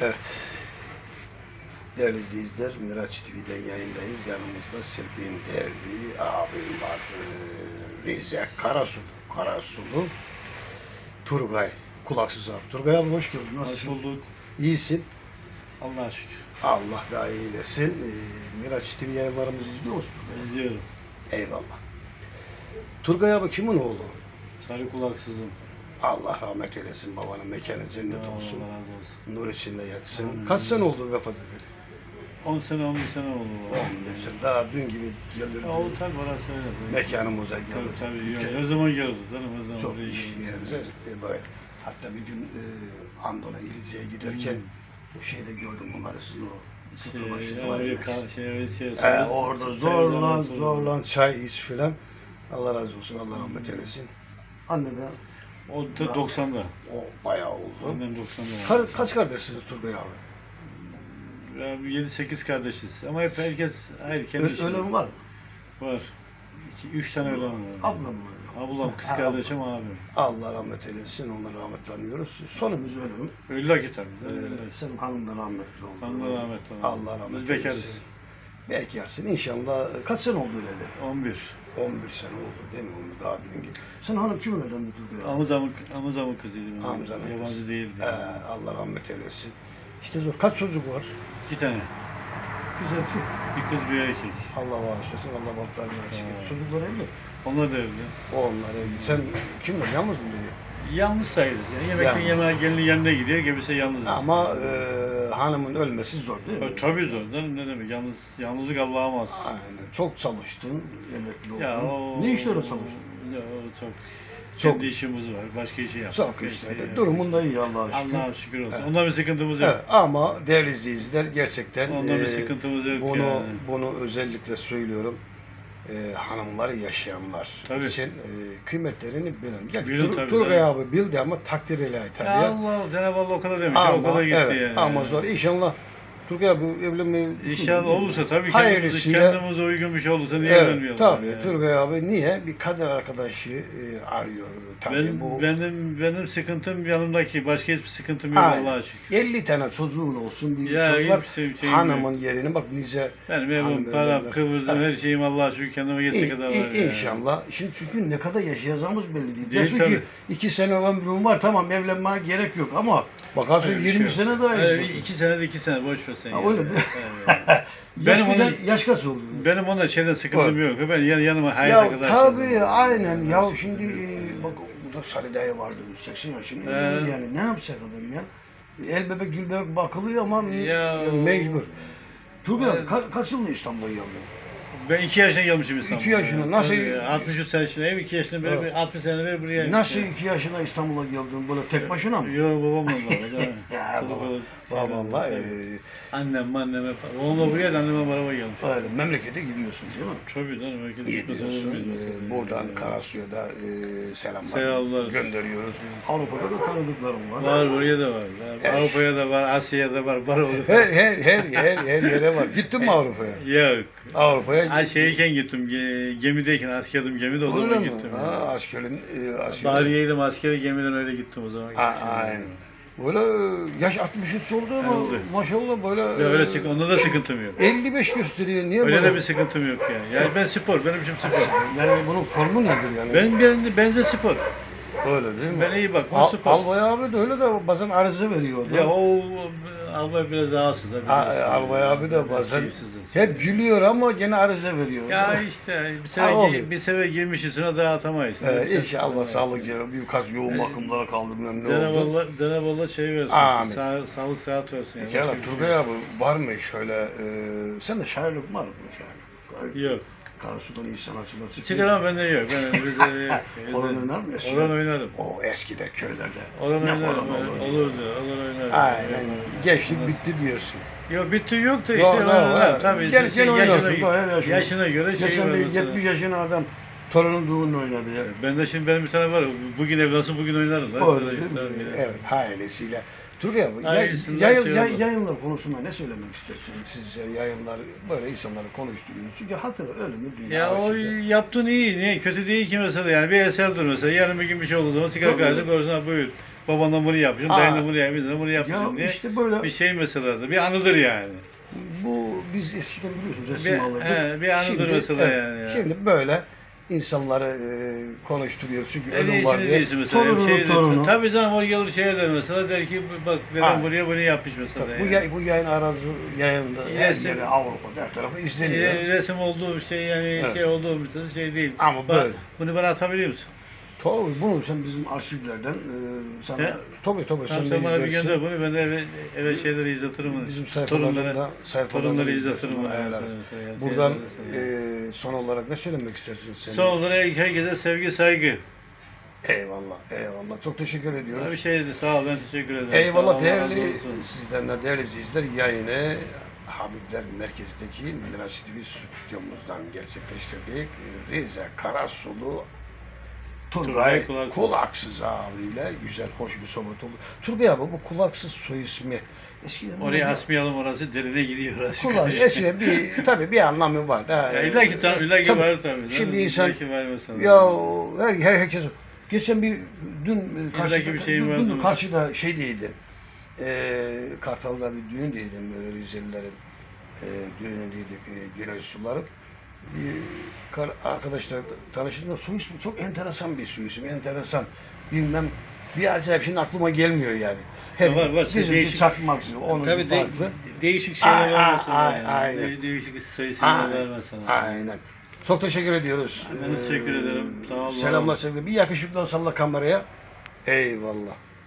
Evet. Değerli izleyiciler, Miraç TV'den yayındayız. Yanımızda sevdiğim değerli abim var. Ee, Rize Karasulu. Karasulu. Turgay. Kulaksız abi. Turgay abi hoş geldin. Hoş Nasılsın? bulduk. İyisin. Allah'a şükür. Allah daha iyi eylesin. Ee, Miraç TV yayınlarımızı izliyor musun? İzliyorum. Eyvallah. Turgay abi kimin oğlu? Sarı kulaksızım. Allah rahmet eylesin. Babanın mekanı cennet Allah olsun. razı olsun. Nur içinde yatsın. Amin. Kaç sene oldu vefat edeli? 10 sene 11 sene oldu. bu. 11 sene. Daha dün gibi gelir. O tabi orası öyle. Mekanımıza gelir. Tabii tabii. Yok, her zaman. Canım her zaman Çok iş yerimize e, böyle. Hatta bir gün e, Andon'a İlice'ye giderken bu şeyde gördüm bunları sizin o Şey, var ya, ka- şey, şey, He, orada Çay zorlan zorlan çay iç filan. Allah razı olsun. Allah rahmet eylesin. Anne de O da 90'da. o bayağı oldu. Annem 90'da. Ka- kaç kardeşsiniz Turgay abi? Ya, 7-8 kardeşiz. Ama hep herkes hayır kendi Ö- işinde. ölen var mı? Var. 3 tane ölen var. Ablam mı? Ablam, kız Ha, kardeşim, abim. Allah rahmet eylesin. Onlara rahmet anıyoruz. Sonumuz ölüm. Öldüler ki tabii. Ee, Öldüler. senin hanım da rahmetli oldu. Allah rahmet eylesin. Allah rahmet Biz bekarız. eylesin. Bekarsın inşallah. Kaç sene oldu öyle? 11. 11 sene oldu değil mi? Onu daha dün gibi. Sen hanım kim evlendi Turgay abi? Amcamın, amcamın kızıydı. benim. Amcanın kızı. Yabancı değildi. Ee, Allah rahmet eylesin. İşte zor. Kaç çocuk var? İki tane. Güzel ki. Bir kız bir erkek. Allah bağışlasın. Allah bahtlarını açık etsin. Çocuklar evli. Onlar da evli. Onlar evli. Sen kimle? Yalnız mı diyor? Yalnız sayılır. Yani yemekten Yalnız. yemeğe gelinin yanına gidiyor. Gebise yalnız. Ama e, hanımın ölmesi zor değil mi? E, Tabii zor. canım, Ne demek? Yalnız, yalnızlık Allah'a mahsus. Aynen. Çok çalıştın. Emekli oldun. Ya o... Ne işlere çalıştın? Ya o çok... Çok. Kendi işimiz var. Başka işi yaptık. Çok şey Durumun da iyi Allah'a şükür. Allah'a şükür olsun. Evet. Ondan bir sıkıntımız yok. Evet, ama değerli izleyiciler gerçekten Ondan bir e, sıkıntımız yok bunu yani. bunu özellikle söylüyorum. E, hanımlar yaşayanlar Tabii. için e, kıymetlerini bilen. Gel, Bilin Tur- tabii, Turgay abi bildi ama takdir ile tabii. Ya Allah, Cenab-ı Allah o kadar demiş. ya, o kadar gitti evet, yani. ama zor. İnşallah Turgay abi evlenmeyi İnşallah olursa tabii kendimize, Hayırlısıyla- kendimize uygun bir şey olursa niye Evet, evlenmeyelim? tabii. yani? Turgay abi niye? Bir kader arkadaşı e, arıyor. Tabii Benim, bu benim, benim sıkıntım yanımdaki. Başka hiçbir sıkıntım yok Aynen. Allah'a şükür. 50 tane çocuğun olsun bir Ya, çocuklar hiçbir şey- şeyim hanımın yerini bak nice Benim evim, Hanım param, evlenler. kıvırdım, her şeyim Allah'a şükür kendime yetecek kadar var. yani. İnşallah. Şimdi çünkü ne kadar yaşayacağımız belli değil. Değil Diyorsun ki iki sene ömrüm var tamam evlenmeye gerek yok ama bakarsın Öyle bir 20 şey yok. sene daha Evet, yaşayacaksın. iki sene de iki sene boş ver sen. Ha, ya. öyle değil mi? Evet. Yaş, Benim onun- yaş kaç oldu? Benim ona şeyden sıkıntım yok. Ben yan, yanıma hayat ya arkadaşım. tabii aynen ya şimdi e, bak burada Salih dayı vardı 80 yaşında Ee. yani ne yapacak adam ya? El bebek gül bebek bakılıyor ama Ya. mecbur. Turgay Evet. ka- kaç yılında İstanbul'a geldin? Ben iki yaşına gelmişim İstanbul'a. İki yaşına, nasıl- Tabii ya, 63 sene yaşındayım, iki yaşında beri, Evet. 60 sene beri buraya Nasıl iki yaşına İstanbul'a geldin böyle tek başına mı? Yok babamla var. Ya baba, e, Annem, annem hep. Babamla buraya da anneme araba gelmiş. öyle memlekete gidiyorsun değil mi? Tabii canım. Herkes olur Gidiyorsun. muyuz e, buradan Ya. Karasya'da e, selamlar Selamlar. gönderiyoruz. Avrupa'da da tanıdıklarım var. Var buraya da var. Evet. Avrupa'ya da var, Asya'da var, var olur. Her, her, her, her, her yere var. Gittin mi Avrupa'ya? Yok. Avrupa'ya Ha şeyken gittim, ge- gemideyken, askerdim gemide o Öyle zaman mi? gittim. Ha, askerin, e, askerin. Bahriyeydim askeri gemiden öyle gittim o zaman. A- aynen. Böyle yaş 63 oldu ama Oldu. maşallah böyle Ya öyle sık, onda da sıkıntım yok. 55 gösteriyor. Niye Öyle böyle? de bir sıkıntım yok yani. Yani ben spor, benim için spor. Yani bunun formu nedir yani? Ben ben benze spor. Öyle değil mi? Ben iyi bak, Al, spor. Albay abi de öyle de bazen arıza veriyor. Ya o albay biraz rahatsız. da Ha, biraz- Albay abi de bazen hep gülüyor ama gene arıza veriyor. Ya işte bir sefer, bir sefer girmiş üstüne daha atamayız. Ee, inşallah sağlık canım. Birkaç yoğun bakımlara kaldırmam ne Cenab-ı oldu? Allah, Cenab-ı Allah şey versin. Amin. Sağ, sağlık sıhhat versin. ya. Pekala Başka bir şey Turgay abi var mı şöyle e, sen de şairlik var mı şairlik? Yok. Karasu'dan iyi sanatçılar çıkıyor. Çıkaran bende yok. Ben bize yok. Horon oynar mı eskiden? Oran oynarım. O eskide köylerde. Oran Ne oynarım. horon olur? Olurdu. Oran oynarım. Aynen. Gençlik bitti diyorsun. Yok bitti yok da işte yok, oynarım. evet. Tabii Gel- işte gel oynarsın, yaşına, yaşına. göre şey Geçen var bir mesela. 70 yaşında adam torunun düğününü oynadı ya. Ben de şimdi benim bir tane var. Bugün evlansın bugün oynarım. lan. Öyle değil Tabii ya. Evet, yay- yayın, şey yay- yayınlar konusunda ne söylemek istersiniz? Sizce yayınlar böyle insanları konuşturuyor. Çünkü hatır ölümü dünya Ya o aşırı. yaptığın iyi, niye kötü değil ki mesela yani bir eserdir mesela yarın bir gün bir şey olduğu zaman sigara kahvesi korsana buyur. Babandan bunu yapmışım, dayından bunu yapmışım, bunu Ya yapmışım diye işte böyle bir şey mesela da bir anıdır yani. bu biz eskiden biliyorsunuz Bir- resim alırdık. he, bir anıdır mesela yani ya. Şimdi böyle insanları e, konuşturuyor çünkü En ölüm var diye. değilsin mesela. Torunu, şey, torunu. Tabii canım o gelir şey der mesela der ki bak dedem Ha. buraya bunu yapmış mesela. Tabii, bu, yani. yay, bu yayın arazi yayında her Resim- yere Avrupa'da her tarafı izleniyor. E, resim olduğu şey yani Evet. şey olduğu bir şey değil. Ama Bak, böyle. Bunu bana atabiliyor musun? Tabii bunu sen bizim arşivlerden e, sana He? tabii tabii Tamam sen sen de bana bir izlersin. gönder bunu ben de eve, eve şeyleri izletirim. onu. Bizim sayfalarında sayfalarında torunları izlersin izletirim. bunu, evet, evet, Buradan e, son olarak ne söylemek istersin sen? Son olarak herkese sevgi saygı. Eyvallah, eyvallah. Çok teşekkür ediyoruz. Bir şey de sağ ol ben teşekkür ederim. Eyvallah Allah razı değerli olsun. sizden de değerli izleyiciler yayını Habibler Merkezi'ndeki Miraç TV stüdyomuzdan gerçekleştirdik. Rize Karasulu Turgay Turgay Kulaksız. Kulaksız abiyle güzel hoş bir sohbet oldu. Turgay abi bu Kulaksız soy ismi eskiden Oraya asmayalım orası derine gidiyor orası. Kulak eskiden bir tabii bir anlamı var. Ha, Ya illa ki tam illa ki tabii. var tabii. Şimdi İlla insan ki var mesela. ya her, her herkes geçen bir dün e, karşı, İllaki bir şeyim dün, vardı dün mı? karşıda şey değildim. E, Kartal'da bir düğün değildim böyle Rizelilerin e, düğünündeydik e, Güney Suları. Bir arkadaşlar tanıştığımda su ismi çok enteresan bir su ismi, enteresan. Bilmem bir acayip şimdi aklıma gelmiyor yani. Her, var, var. Bizim Değişik- çakmak ismi, onun Tabii de, değişik şeyler var mesela. yani. aynen. De- Değişik soy isimler var mesela. Aynen. Çok teşekkür ediyoruz. Ben de teşekkür ederim. Sağ olun. Selamlar sevgiler. Bir yakışıklı salla kameraya. Eyvallah.